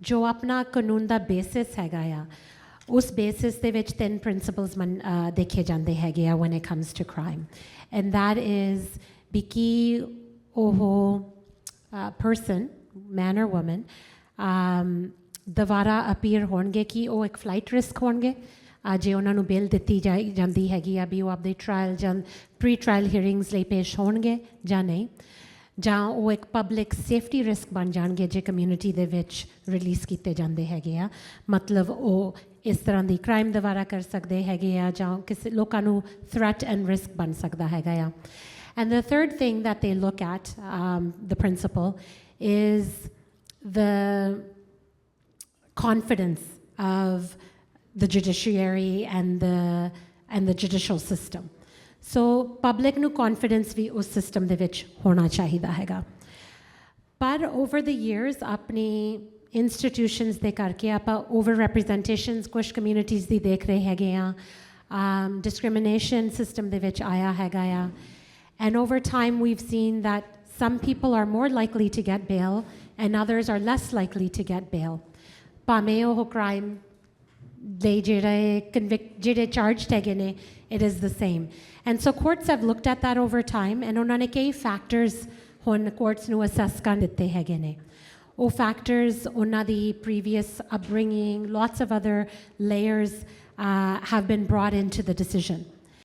ਜੋ ਆਪਣਾ ਕਾਨੂੰਨ ਦਾ ਬੇਸਿਸ ਹੈਗਾ ਆ ਉਸ ਬੇਸਿਸ ਦੇ ਵਿੱਚ ਤਿੰਨ ਪ੍ਰਿੰਸੀਪਲਸ ਮਨ ਦੇਖੇ ਜਾਂਦੇ ਹੈਗੇ ਆ when it comes to crime. And that is ਵੀ ਕੀ ਉਹ person man or woman um, ਦੁਬਾਰਾ ਅਪੀਅਰ ਹੋਣਗੇ ਕਿ ਉਹ ਇੱਕ ਫਲਾਈਟ ਰਿਸਕ ਹੋਣਗੇ? ਜੇ ਉਹਨਾਂ ਨੂੰ ਬੇਲ ਦਿੱਤੀ ਜਾਈ ਜਾਂਦੀ ਹੈਗੀ ਆ ਵੀ ਉਹ ਆਪਦੇ ਟ੍ਰਾਇਲ ਜਾਂ ਪ੍ਰੀ ਟ੍ਰਾਇਲ ਹੀਅਰਿੰਗਸ ਲਈ ਪੇਸ਼ ਹੋਣਗੇ ਜਾਂ ਨਹੀਂ? ਜਾਂ ਉਹ ਇੱਕ ਪਬਲਿਕ ਸੇਫਟੀ ਰਿਸਕ ਬਣ ਜਾਣਗੇ ਜੇ ਕਮਿਊਨਿਟੀ ਦੇ ਵਿੱਚ ਰਿਲੀਜ਼ ਕੀਤੇ ਜਾਂਦੇ ਹੈਗੇ ਆ ਮਤਲਬ ਉਹ ਇਸ ਤਰ੍ਹਾਂ ਦੀ ਕ੍ਰਾਈਮ ਦੁਆਰਾ ਕਰ ਸਕਦੇ ਹੈਗੇ ਆ ਜਾਂ ਕਿਸੇ ਲੋਕਾਂ ਨੂੰ ਥ੍ਰੈਟ ਐਂਡ ਰਿਸਕ ਬਣ ਸਕਦਾ ਹੈਗਾ ਆ and the third thing that they look at the principle is the confidence of the judiciary and the and the judicial system so public ਨੂੰ confidence ਵੀ ਉਸ ਸਿਸਟਮ ਦੇ ਵਿੱਚ ਹੋਣਾ ਚਾਹੀਦਾ ਹੈਗਾ। ਪਰ ਓਵਰ ਦ ਇਅਰਸ ਆਪਣੀ ਇੰਸਟੀਟਿਊਸ਼ਨਸ ਦੇ ਕਰਕੇ ਆਪਾਂ ਓਵਰ ਰਿਪਰੈਜ਼ੈਂਟੇਸ਼ਨਸ ਕੁਝ ਕਮਿਊਨਿਟੀਜ਼ ਦੀ ਦੇਖ ਰਹੇ ਹੈਗੇ ਆ। um, ਡਿਸਕ੍ਰਿਮੀਨੇਸ਼ਨ ਸਿਸਟਮ ਦੇ ਵਿੱਚ ਆਇਆ ਹੈਗਾ ਆ। And over time we've seen that some people are more likely to get bail and others are less likely to get bail ਭਾਵੇਂ ਉਹ ਕ੍ਰਾਈਮ they ਜਿਹੜੇ convict ਜਿਹੜੇ charged ਹੈਗੇ ਨੇ it is the same and so courts have looked at that over time and ਉਹਨਾਂ ਨੇ ਕਈ factors ਹੁਣ courts ਨੂੰ assess ਕਰ ਦਿੱਤੇ ਹੈਗੇ ਨੇ ਉਹ factors ਉਹਨਾਂ ਦੀ previous upbringing lots of other layers uh, have been brought into the decision